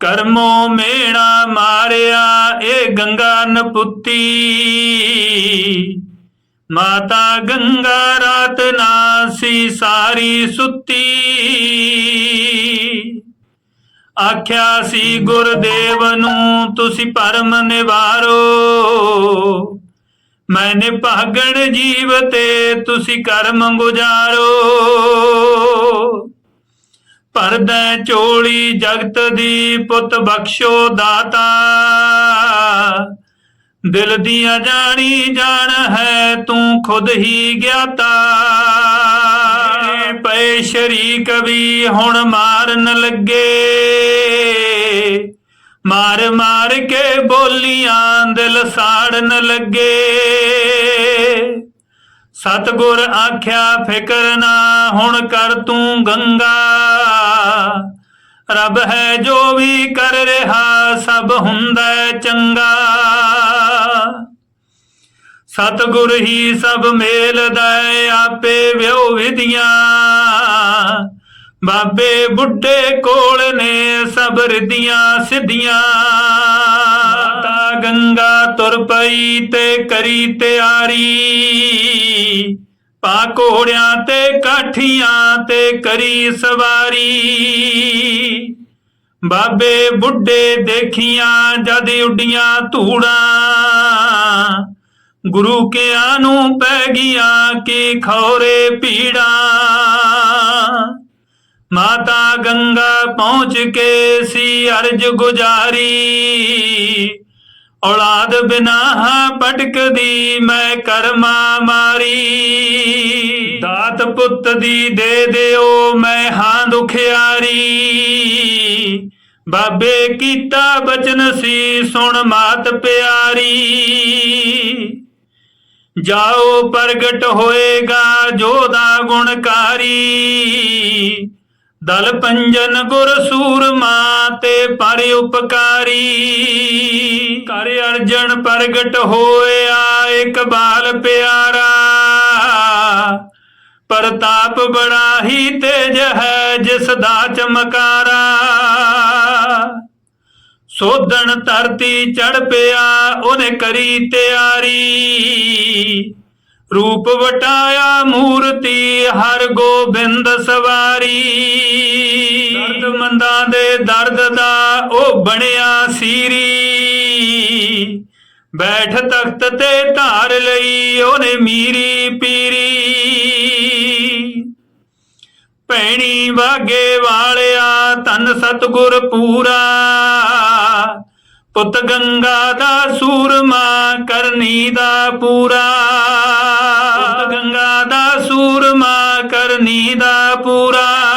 ਕਰਮੋ ਮੇਣਾ ਮਾਰਿਆ ਇਹ ਗੰਗਾ ਨਪੁੱਤੀ। ਮਾਤਾ ਗੰਗਾ ਰਾਤ ਨਾ ਸੀ ਸਾਰੀ ਸੁੱਤੀ। ਆਖਿਆ ਸੀ, ਗੁਰਦੇਵ ਨੂੰ ਤੁਸੀਂ ਪਰਮ ਨਿਵਾਰੋ। ਮੈਨੇ ਭਾਗਣ ਜੀਵ ਤੇ ਤੁਸੀਂ ਕਰਮ ਗੁਜ਼ਾਰੋ। ਪਰਦੈ ਚੋਲੀ ਜਗਤ ਦੀ ਪੁੱਤ ਬਖਸ਼ੋ ਦਾਤਾ। ਦਿਲ ਦੀਆਂ ਜਾਣੀ ਜਾਣ ਹੈ ਤੂੰ ਖੁਦ ਹੀ ਗਿਆਤਾ। ਪਏ ਸ਼ਰੀਕ ਵੀ ਹੁਣ ਮਾਰਨ ਲੱਗੇ। ਮਾਰ ਮਾਰ ਕੇ ਬੋਲੀਆਂ ਦਿਲ ਸਾੜਨ ਲੱਗੇ। ਸਤਗੁਰ ਆਖਿਆ ਫਿਕਰ ਨਾ ਹੁਣ ਕਰ ਤੂੰ ਗੰਗਾ। ਰੱਬ ਹੈ ਜੋ ਵੀ ਕਰ ਰਿਹਾ, ਸਭ ਹੁੰਦਾ ਚੰਗਾ। ਸਤਗੁਰ ਹੀ ਸਭ ਮੇਲਦਾ ਹੈ, ਆਪੇ ਵਿਉ ਵਿਧੀਆਂ। ਬਾਬੇ ਬੁੱਢੇ ਕੋਲ ਨੇ ਸਭ ਰਿੱਧੀਆਂ ਸਿੱਧੀਆਂ। ਮਾਤਾ ਗੰਗਾ ਤੁਰ ਪਈ ਤੇ ਕਰੀ ਤਿਆਰੀ। ਪਾ ਘੋੜਿਆਂ ਤੇ ਕਾਠੀਆਂ ਤੇ ਕਰੀ ਸਵਾਰੀ। ਬਾਬੇ ਬੁੱਢੇ ਦੇਖੀਆਂ ਜਦ ਉੱਡੀਆਂ ਧੂੜਾਂ। ਗੁਰੂ ਕਿਆਂ ਨੂੰ ਪੈ ਗਈਆਂ ਕਿ ਖੌਰੇ ਪੀੜਾਂ। ਮਾਤਾ ਗੰਗਾ ਪਹੁੰਚ ਕੇ ਸੀ ਅਰਜ ਗੁਜਾਰੀ। ਔਲਾਦ ਬਿਨਾ ਹਾਂ ਭਟਕਦੀ ਮੈਂ ਕਰਮਾ ਮਾਰੀ। ਦਾਤ ਪੁੱਤ ਦੀ ਦੇ ਦਿਓ ਮੈਂ ਹਾਂ ਦੁਖਿਆਰੀ। ਬਾਬੇ ਕੀਤਾ ਬਚਨ ਸੀ ਸੁਣ ਮਾਤ ਪਿਆਰੀ। ਜਾਓ ਪ੍ਰਗਟ ਹੋਏਗਾ ਜੋਦਾ ਗੁਣਕਾਰੀ। ਦਲ ਪੰਜਨ ਗੁਰ ਸੂਰਮਾ ਪਰ ਉਪਕਾਰੀ। ਕਰ ਅਰਜਨ ਪ੍ਰਗਟ ਹੋਇਆ ਇੱਕ ਪਿਆਰਾ। ਪ੍ਰਤਾਪ ਬੜਾ ਹੀ ਤੇਜ ਹੈ ਜਿਸ ਦਾ ਚਮਕਾਰਾ। ਸੋਧਣ ਧਰਤੀ ਚੜ ਪਿਆ, ਉਹਨੇ ਕਰੀ ਤਿਆਰੀ। ਰੂਪ ਵਟਾਇਆ ਮੂਰਤੀ ਹਰ ਗੋਬਿੰਦ ਸਵਾਰੀ। ਦਰਦ ਮੰਦਾਂ ਦੇ ਦਰਦ ਦਾ ਉਹ ਬਣਿਆ ਸੀਰੀ। ਬੈਠ ਤਖਤ ਤੇ ਧਾਰ ਲਈ ਉਹਨੇ ਮੀਰੀ ਪੀਰੀ। ਭੈਣੀ ਵਾਗੇ ਵਾਲਿਆ ਤਨ ਸਤਗੁਰ ਪੂਰਾ। ਪੁੱਤ ਗੰਗਾ ਦਾ ਸੂਰਮਾ ਕਰਨੀ ਦਾ ਪੂਰਾ। ਕਰਨੀ ਦਾ ਪੂਰਾ।